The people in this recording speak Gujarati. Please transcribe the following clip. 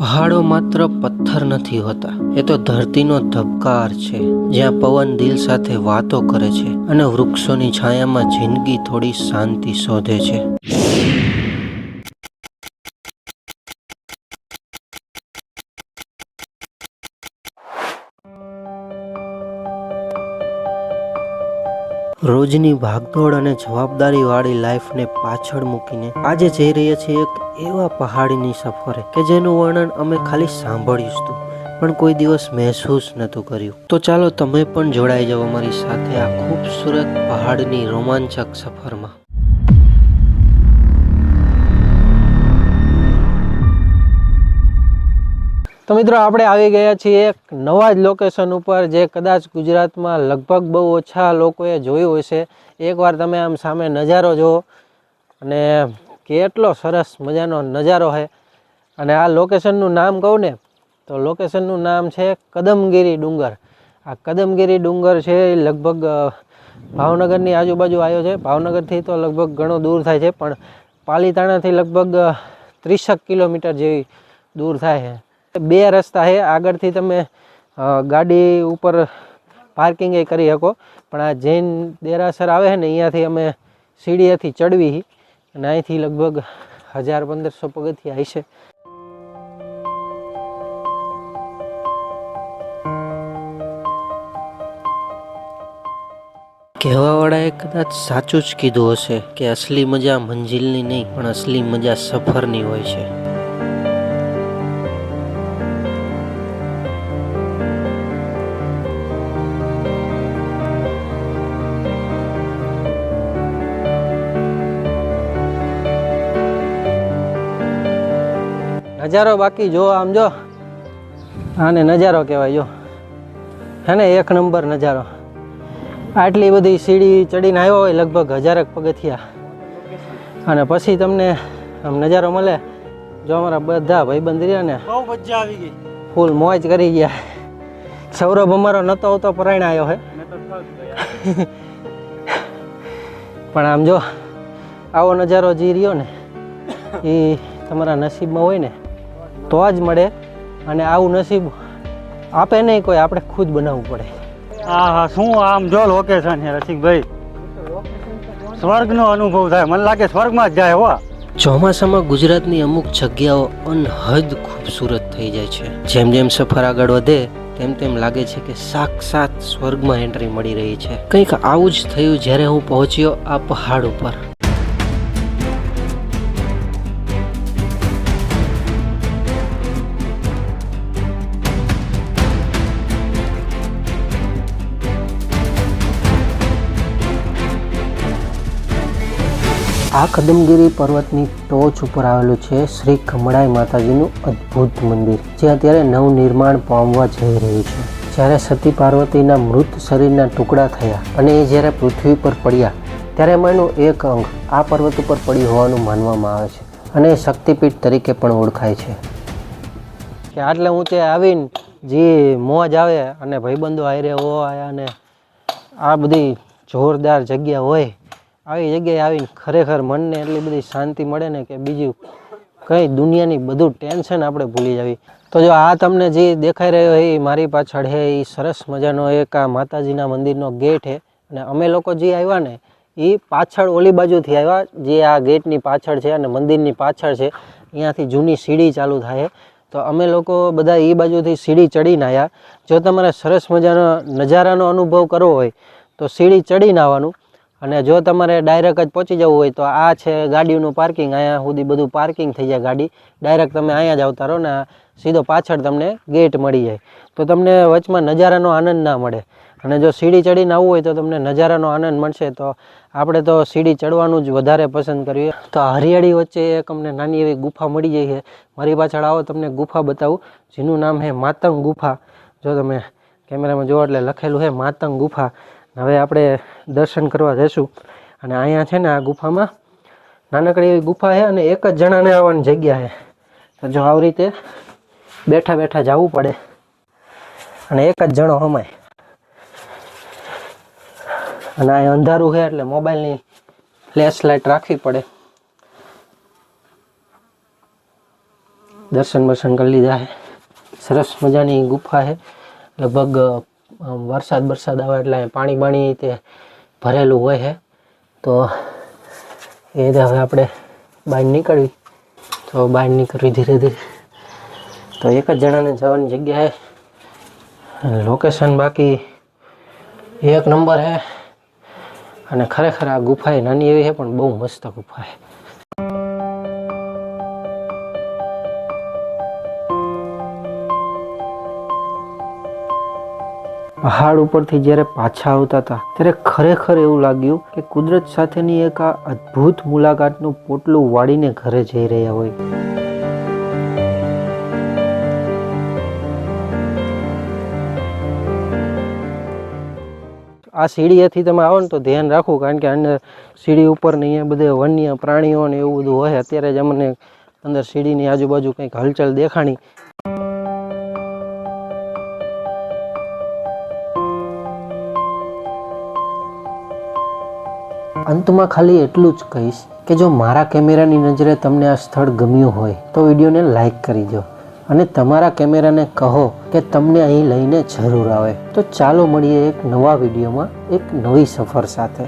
પહાડો માત્ર પથ્થર નથી હોતા. એ તો ધરતીનો ધબકાર છે, જ્યાં પવન દિલ સાથે વાતો કરે છે અને વૃક્ષોની છાયામાં જિંદગી થોડી શાંતિ શોધે છે. રોજની ભાગદોડ અને જવાબદારી વાળી લાઈફને પાછળ મૂકીને આજે જઈ રહ્યા છીએ એક એવા પહાડીની સફરે કે જેનું વર્ણન અમે ખાલી સાંભળ્યું હતું, પણ કોઈ દિવસ મહેસૂસ નહોતું કર્યું. તો ચાલો તમે પણ જોડાઈ જાઓ અમારી સાથે આ ખૂબસૂરત પહાડની રોમાંચક સફરમાં. તો મિત્રો, આપણે આવી ગયા છીએ એક નવા જ લોકેશન ઉપર જે કદાચ ગુજરાતમાં લગભગ બહુ ઓછા લોકોએ જોયું હશે. એકવાર તમે આમ સામે નજારો જુઓ અને કેટલો સરસ મજાનો નજારો છે અને આ લોકેશનનું નામ કહું ને, તો લોકેશનનું નામ છે કદમગીરી ડુંગર. આ કદમગીરી ડુંગર છે એ લગભગ ભાવનગરની આજુબાજુ આવ્યો છે. ભાવનગરથી તો લગભગ ઘણો દૂર થાય છે, પણ પાલીતાણાથી લગભગ ત્રીસેક કિલોમીટર જેવી દૂર થાય છે. બે રસ્તા છે. આગળથી તમે ગાડી ઉપર પાર્કિંગ એ કરી શકો. પણ આ જૈન દેરાસર આવે છે ને, અહીંયાથી અમે સીડીએથી ચડવી અને અહીંથી લગભગ હજાર પંદરસો પગથિયા હશે. કહેવાવાળાએ કદાચ સાચું જ કીધું હશે કે અસલી મજા મંજિલની નહીં, પણ અસલી મજા સફરની હોય છે. નજારો બાકી જો આમ જો. આને નજારો કહેવાય જો. હે ને એક નંબર નજારો. આટલી બધી સીડી ચડીને આવ્યો હોય લગભગ હજારક પગથિયા. અને પછી તમને આમ નજારો મળે. જો અમારા બધા ભાઈબંધ રહ્યા ને ફૂલ મોજ કરી ગયા. સૌરભ અમારો નતો આવતો પરાયણ આવ્યો હે. પણ આમ જો આવો નજારો જે રહ્યો ને એ તમારા નસીબમાં હોય ને તો જ મળે અને આવું નસીબ આપે નહીં કોઈ આપણે ખુદ બનાવવું પડે. હા હા શું આમ જો લોકેશન છે રસિકભાઈ? સ્વર્ગનો અનુભવ થાય. મને લાગે સ્વર્ગમાં જ જાય હો ચોમાસામાં ગુજરાતની અમુક જગ્યાઓ અનહદ ખૂબસૂરત થઈ જાય છે. જેમ જેમ સફર આગળ વધે તેમ તેમ લાગે છે કે સાક્ષાત સ્વર્ગમાં એન્ટ્રી મળી રહી છે. કંઈક આવું જ થયું જ્યારે હું પહોંચ્યો આ પહાડ ઉપર. આ કદમગીરી પર્વતની ટોચ ઉપર આવેલું છે શ્રી કમળાઈ માતાજીનું અદ્ભુત મંદિર જે અત્યારે નવનિર્માણ પામવા જઈ રહ્યું છે. જ્યારે સતી પાર્વતીના મૃત શરીરના ટુકડા થયા અને એ જ્યારે પૃથ્વી પર પડ્યા, ત્યારે એમાંનું એક અંગ આ પર્વત ઉપર પડ્યું હોવાનું માનવામાં આવે છે અને એ શક્તિપીઠ તરીકે પણ ઓળખાય છે. કે આટલે ઊંચે આવીને જે મોજ આવે અને ભાઈબંધો હારે હોય અને આ બધી જોરદાર જગ્યા હોય આવી જગ્યાએ આવીને ખરેખર મનને એટલી બધી શાંતિ મળે ને કે બીજું કંઈ દુનિયાની બધું ટેન્શન આપણે ભૂલી જવી. તો જો આ તમને જે દેખાઈ રહ્યો એ મારી પાછળ હે એ સરસ મજાનો એક આ માતાજીના મંદિરનો ગેટ છે. અને અમે લોકો જે આવ્યા ને, એ પાછળ ઓલી બાજુથી આવ્યા, જે આ ગેટની પાછળ છે અને મંદિરની પાછળ છે. અહીંયાથી જૂની સીડી ચાલુ થાય તો અમે લોકો બધા એ બાજુથી સીડી ચડીને આવ્યા. જો તમારે સરસ મજાનો નજારાનો અનુભવ કરવો હોય, તો સીડી ચડીને આવવાનું. અને જો તમારે ડાયરેક્ટ જ પહોંચી જવું હોય તો આ છે ગાડીનું પાર્કિંગ અહીંયા સુધી બધું પાર્કિંગ થઈ જાય ગાડી. ડાયરેક્ટ તમે અહીંયા જ આવતા રહો ને સીધો પાછળ તમને ગેટ મળી જાય. તો તમને વચમાં નજારાનો આનંદ ના મળે. અને જો સીડી ચડીને આવવું હોય તો તમને નજારાનો આનંદ મળશે. તો આપણે તો સીડી ચડવાનું જ વધારે પસંદ કરીએ. તો હરિયાળી વચ્ચે એક અમને નાની એવી ગુફા મળી જાય છે. મારી પાછળ આવો, તમને ગુફા બતાવું. જેનું નામ છે માતંગ ગુફા. જો તમે કેમેરામાં જોવો એટલે લખેલું છે માતંગ ગુફા. હવે આપણે દર્શન કરવા જઈશું. અને અહીંયા છે ને આ ગુફામાં નાનકડી એવી ગુફા છે અને એક જ જણાને આવવાની જગ્યા છે. તો જો આવી રીતે બેઠા બેઠા જવું પડે. અને એક જ જણો હમાય અને અહીંયા અંધારું છે એટલે મોબાઈલની ફ્લેશ લાઇટ રાખવી પડે. દર્શન બર્શન કરી લીધા છે. સરસ મજાની ગુફા છે. લગભગ વરસાદ વરસાદ આવે એટલે પાણી બાણી તે ભરેલું હોય છે. તો એ હવે આપણે બહાર નીકળવી. તો બહાર નીકળવી ધીરે ધીરે. તો એક જ જણાને જવાની જગ્યા લોકેશન બાકી એક નંબર છે. અને ખરેખર આ ગુફા નાની એવી છે, પણ બહુ મસ્ત ગુફા છે. પહાડ ઉપરથી જ્યારે પાછા આવતા હતા, ત્યારે ખરેખર એવું લાગ્યું કે કુદરત સાથેની એક આ અદ્ભુત મુલાકાતનું પોટલું વાળીને ઘરે જઈ રહ્યા હોય. આ સીડીએથી તમે આવો ને તો ધ્યાન રાખવું કારણ કે અંદર સીડી ઉપર ને અહીંયા બધે વન્ય પ્રાણીઓ ને એવું બધું હોય, અત્યારે જ અમને અંદર સીડીની આજુબાજુ કંઈક હલચલ દેખાણી. અંતમાં ખાલી એટલું જ કહીશ કે જો મારા કેમેરાની નજરે તમને આ સ્થળ ગમ્યું હોય, તો વિડીયોને લાઈક કરી દો અને તમારા કેમેરાને કહો કે તમને અહીં લઈને જરૂર આવે. તો ચાલો મળીએ એક નવા વિડીયોમાં, એક નવી સફર સાથે.